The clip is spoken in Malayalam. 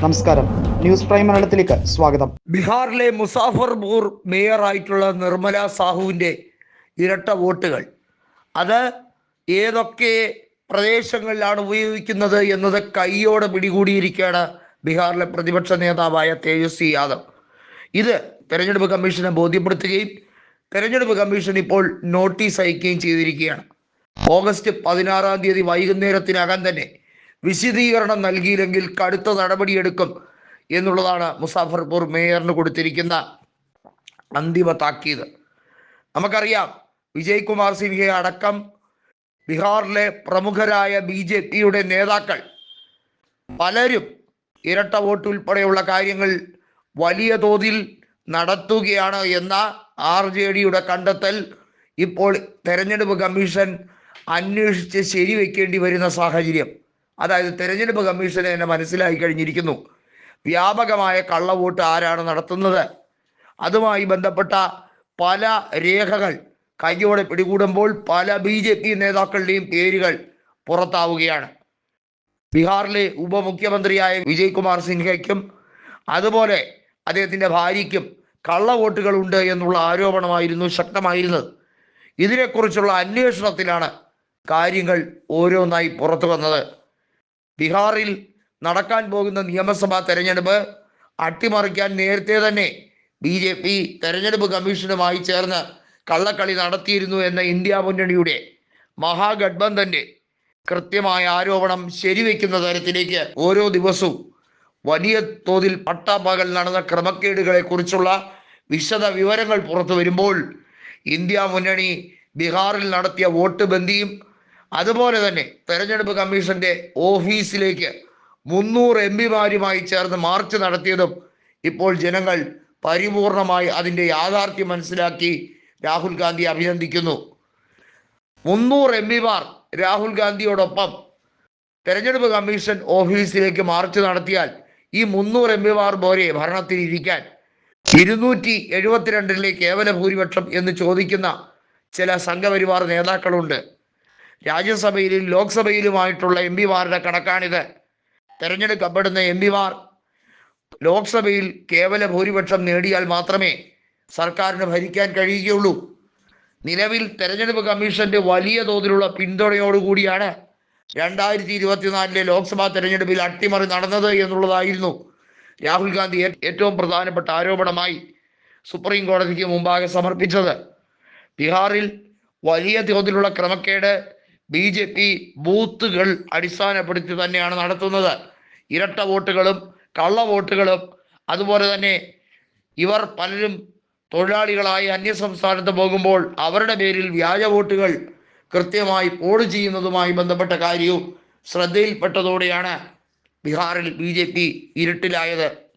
നമസ്കാരം. ന്യൂസ് പ്രൈം മലയാളത്തിലേക്ക് സ്വാഗതം. ബീഹാറിലെ മുസാഫർപൂർ മേയറായിട്ടുള്ള നിർമ്മല സാഹുവിന്റെ ഇരട്ട വോട്ടുകൾ. അത് ഏതൊക്കെ പ്രദേശങ്ങളിലാണ് ഉപയോഗിക്കുന്നത് എന്നത് കൈയോടെ പിടികൂടിയിരിക്കുകയാണ് ബീഹാറിലെ പ്രതിപക്ഷ നേതാവായ തേജസ്വി യാദവ്. ഇത് തെരഞ്ഞെടുപ്പ് കമ്മീഷനെ ബോധ്യപ്പെടുത്തുകയും തെരഞ്ഞെടുപ്പ് കമ്മീഷൻ ഇപ്പോൾ നോട്ടീസ് അയക്കുകയും ചെയ്തിരിക്കുകയാണ്. ഓഗസ്റ്റ് പതിനാറാം തീയതി വൈകുന്നേരത്തിനകം തന്നെ വിശദീകരണം നൽകിയില്ലെങ്കിൽ കടുത്ത നടപടിയെടുക്കും എന്നുള്ളതാണ് മുസാഫർപൂർ മേയറിന് കൊടുത്തിരിക്കുന്ന അന്തിമ താക്കീത്. നമുക്കറിയാം വിജയ് കുമാർ അടക്കം ബീഹാറിലെ പ്രമുഖരായ ബി ജെ പിയുടെ നേതാക്കൾ പലരും ഇരട്ട വോട്ട് ഉൾപ്പെടെയുള്ള കാര്യങ്ങൾ വലിയ തോതിൽ നടത്തുകയാണ് എന്ന ആർ ജെ ഡിയുടെ കണ്ടെത്തൽ ഇപ്പോൾ തെരഞ്ഞെടുപ്പ് കമ്മീഷൻ അന്വേഷിച്ച് ശരിവെക്കേണ്ടി വരുന്ന സാഹചര്യം. അതായത് തെരഞ്ഞെടുപ്പ് കമ്മീഷന് തന്നെ മനസ്സിലായി കഴിഞ്ഞിരിക്കുന്നു. വ്യാപകമായ കള്ളവോട്ട് ആരാണ് നടത്തുന്നത്? അതുമായി ബന്ധപ്പെട്ട പല രേഖകൾ കയ്യോടെ പിടികൂടുമ്പോൾ പല ബി ജെ പി നേതാക്കളുടെയും പേരുകൾ പുറത്താവുകയാണ്. ബീഹാറിലെ ഉപമുഖ്യമന്ത്രിയായ വിജയ് കുമാർ സിൻഹയ്ക്കും അതുപോലെ അദ്ദേഹത്തിന്റെ ഭാര്യയ്ക്കും കള്ളവോട്ടുകളുണ്ട് എന്നുള്ള ആരോപണമായിരുന്നു ശക്തമായിരുന്നത്. ഇതിനെക്കുറിച്ചുള്ള അന്വേഷണത്തിലാണ് കാര്യങ്ങൾ ഓരോന്നായി പുറത്തു വന്നത്. ബീഹാറിൽ നടക്കാൻ പോകുന്ന നിയമസഭാ തെരഞ്ഞെടുപ്പ് അട്ടിമറിക്കാൻ നേരത്തെ തന്നെ ബി ജെ പി തെരഞ്ഞെടുപ്പ് കമ്മീഷനുമായി ചേർന്ന് കള്ളക്കളി നടത്തിയിരുന്നു എന്ന ഇന്ത്യ മുന്നണിയുടെ മഹാഗഡ്ബന്ധന്റെ കൃത്യമായ ആരോപണം ശരിവെക്കുന്ന തരത്തിലേക്ക് ഓരോ ദിവസവും വലിയ തോതിൽ പട്ടാപ്പകൽ നടന്ന ക്രമക്കേടുകളെ കുറിച്ചുള്ള വിശദ വിവരങ്ങൾ പുറത്തു വരുമ്പോൾ ഇന്ത്യ മുന്നണി ബീഹാറിൽ നടത്തിയ വോട്ട് ബന്ദിയും അതുപോലെ തന്നെ തെരഞ്ഞെടുപ്പ് കമ്മീഷന്റെ ഓഫീസിലേക്ക് മുന്നൂറ് എം പിമാരുമായി ചേർന്ന് മാർച്ച് നടത്തിയതും ഇപ്പോൾ ജനങ്ങൾ പരിപൂർണമായി അതിന്റെ യാഥാർത്ഥ്യം മനസ്സിലാക്കി രാഹുൽ ഗാന്ധി അഭിനന്ദിക്കുന്നു. മുന്നൂറ് എം പിമാർ രാഹുൽ ഗാന്ധിയോടൊപ്പം തെരഞ്ഞെടുപ്പ് കമ്മീഷൻ ഓഫീസിലേക്ക് മാർച്ച് നടത്തിയാൽ ഈ മുന്നൂറ് എം പിമാർ പോലെ ഭരണത്തിൽ ഇരിക്കാൻ. ഇരുന്നൂറ്റി എഴുപത്തിരണ്ടിലെ കേവല ഭൂരിപക്ഷം എന്ന് ചോദിക്കുന്ന ചില സംഘപരിവാർ നേതാക്കളുണ്ട്. രാജ്യസഭയിലും ലോക്സഭയിലുമായിട്ടുള്ള എം പിമാരുടെ കണക്കാണിത്. തെരഞ്ഞെടുക്കപ്പെടുന്ന എം പിമാർ ലോക്സഭയിൽ കേവല ഭൂരിപക്ഷം നേടിയാൽ മാത്രമേ സർക്കാരിന് ഭരിക്കാൻ കഴിയുകയുള്ളൂ. നിലവിൽ തെരഞ്ഞെടുപ്പ് കമ്മീഷന്റെ വലിയ തോതിലുള്ള പിന്തുണയോടുകൂടിയാണ് രണ്ടായിരത്തി ഇരുപത്തിനാലിലെ ലോക്സഭാ തെരഞ്ഞെടുപ്പിൽ അട്ടിമറി നടന്നത് എന്നുള്ളതായിരുന്നു രാഹുൽ ഗാന്ധി ഏറ്റവും പ്രധാനപ്പെട്ട ആരോപണമായി സുപ്രീം കോടതിക്ക് മുമ്പാകെ സമർപ്പിച്ചത്. ബീഹാറിൽ വലിയ തോതിലുള്ള ക്രമക്കേട് ബി ജെ പി ബൂത്തുകൾ അടിസ്ഥാനപ്പെടുത്തി തന്നെയാണ് നടത്തുന്നത്. ഇരട്ട വോട്ടുകളും കള്ള വോട്ടുകളും. അതുപോലെ തന്നെ ഇവർ പലരും തൊഴിലാളികളായി അന്യസംസ്ഥാനത്ത് പോകുമ്പോൾ അവരുടെ പേരിൽ വ്യാജ വോട്ടുകൾ കൃത്യമായി പോൾ ചെയ്യുന്നതുമായി ബന്ധപ്പെട്ട കാര്യവും ശ്രദ്ധയിൽപ്പെട്ടതോടെയാണ് ബീഹാറിൽ ബി ജെ പി ഇരുട്ടിലായത്.